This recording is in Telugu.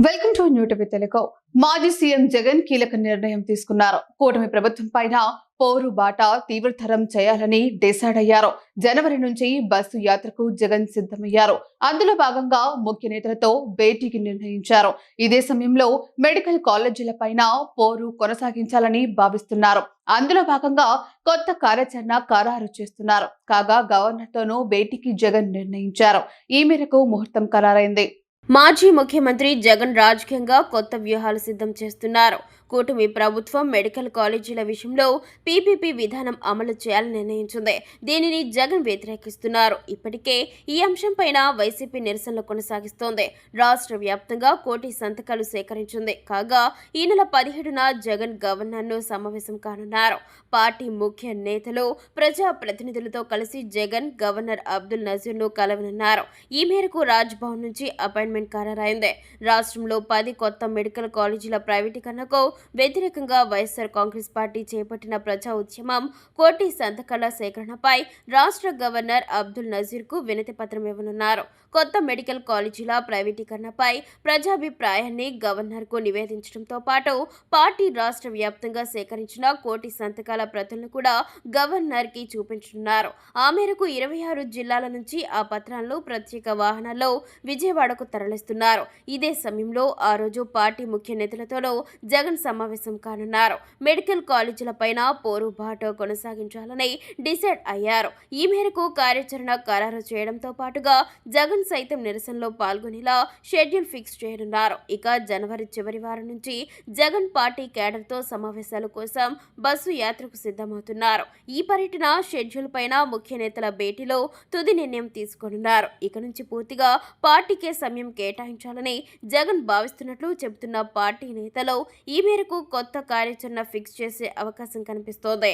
Welcome to new TV Telugu మాజీ సీఎం జగన్ కీలక నిర్ణయం తీసుకున్నారు. కూటమి ప్రభుత్వం పైన పోరు బాట తీవ్రతరం చేయాలని డిసైడ్ అయ్యారు. జనవరి నుంచి బస్సు యాత్రకు జగన్ సిద్ధమయ్యారు. అందులో భాగంగా ముఖ్య నేతలతో భేటీకి నిర్ణయించారు. ఇదే సమయంలో మెడికల్ కాలేజీల పైన పోరు కొనసాగించాలని భావిస్తున్నారు. అందులో భాగంగా కొత్త కార్యాచరణ ఖరారు చేస్తున్నారు. కాగా గవర్నర్తోనూ భేటీకి జగన్ నిర్ణయించారు. ఈ మేరకు ముహూర్తం ఖరారైంది. మాజీ ముఖ్యమంత్రి జగన్ రాజకీయంగా కొత్త వ్యూహాలు సిద్ధం చేస్తున్నారు. కూటమి ప్రభుత్వం మెడికల్ కాలేజీల విషయంలో పీపీపీ విధానం అమలు చేయాలని నిర్ణయించింది. దీనిని జగన్ వ్యతిరేకిస్తున్నారు. ఇప్పటికే ఈ అంశంపైన వైసీపీ నిరసనలు కొనసాగిస్తోంది. రాష్ట్ర వ్యాప్తంగా కోటి సంతకాలు సేకరించింది. కాగా ఈ నెల పదిహేడున జగన్ గవర్నర్ను సమావేశం కానున్నారు. పార్టీ ముఖ్య నేతలు ప్రజా ప్రతినిధులతో కలిసి జగన్ గవర్నర్ అబ్దుల్ నజీర్ను కలవనున్నారు. ఈ మేరకు రాజ్భవన్ నుంచి అపాయింట్మెంట్ ఖరారైంది రాష్ట్రంలో పది కొత్త మెడికల్ కాలేజీల ప్రైవేటీకరణకు వ్యతిరేకంగా వైఎస్ఆర్ కాంగ్రెస్ పార్టీ చేపట్టిన ప్రజా ఉద్యమం కోటి సంతకాల సేకరణపై రాష్ట్ర గవర్నర్ అబ్దుల్ నజీర్కు వినతి పత్రం ఇవ్వనున్నారు. కొత్త మెడికల్ కాలేజీల ప్రైవేటీకరణపై ప్రజాభిప్రాయాన్ని గవర్నర్కు నివేదించడంతో పాటు పార్టీ రాష్ట్ర వ్యాప్తంగా సేకరించిన కోటి సంతకాల ప్రతులను కూడా గవర్నర్కి చూపించనున్నారు. ఆ మేరకు ఇరవై ఆరు జిల్లాల నుంచి ఆ పత్రాలను ప్రత్యేక వాహనాల్లో విజయవాడకు తరలిస్తున్నారు. ఇదే సమయంలో ఆ రోజు పార్టీ ముఖ్య నేతలతోనూ జగన్ సమావేశం కానున్నారు. మెడికల్ కాలేజీలపైన పోరుబాటు కొనసాగించాలని డిసైడ్ అయ్యారు. ఈ మేరకు కార్యాచరణ ఖరారు చేయడంతో పాటుగా జగన్ సైతం నిరసనలో పాల్గొనేలా షెడ్యూల్ ఫిక్స్ చేయనున్నారు. ఇక జనవరి చివరి వారం నుంచి జగన్ పార్టీ కేడర్తో సమావేశాల కోసం బస్సు యాత్రకు సిద్ధమవుతున్నారు. ఈ పర్యటన షెడ్యూల్ పైన ముఖ్య నేతల భేటీలో తుది నిర్ణయం తీసుకోనున్నారు. ఇక నుంచి పూర్తిగా పార్టీకే సమయం కేటాయించాలని జగన్ భావిస్తున్నట్లు చెబుతున్న పార్టీ నేతలు ఈ మేరకు కొత్త కార్యాచరణ ఫిక్స్ చేసే అవకాశం కనిపిస్తోంది.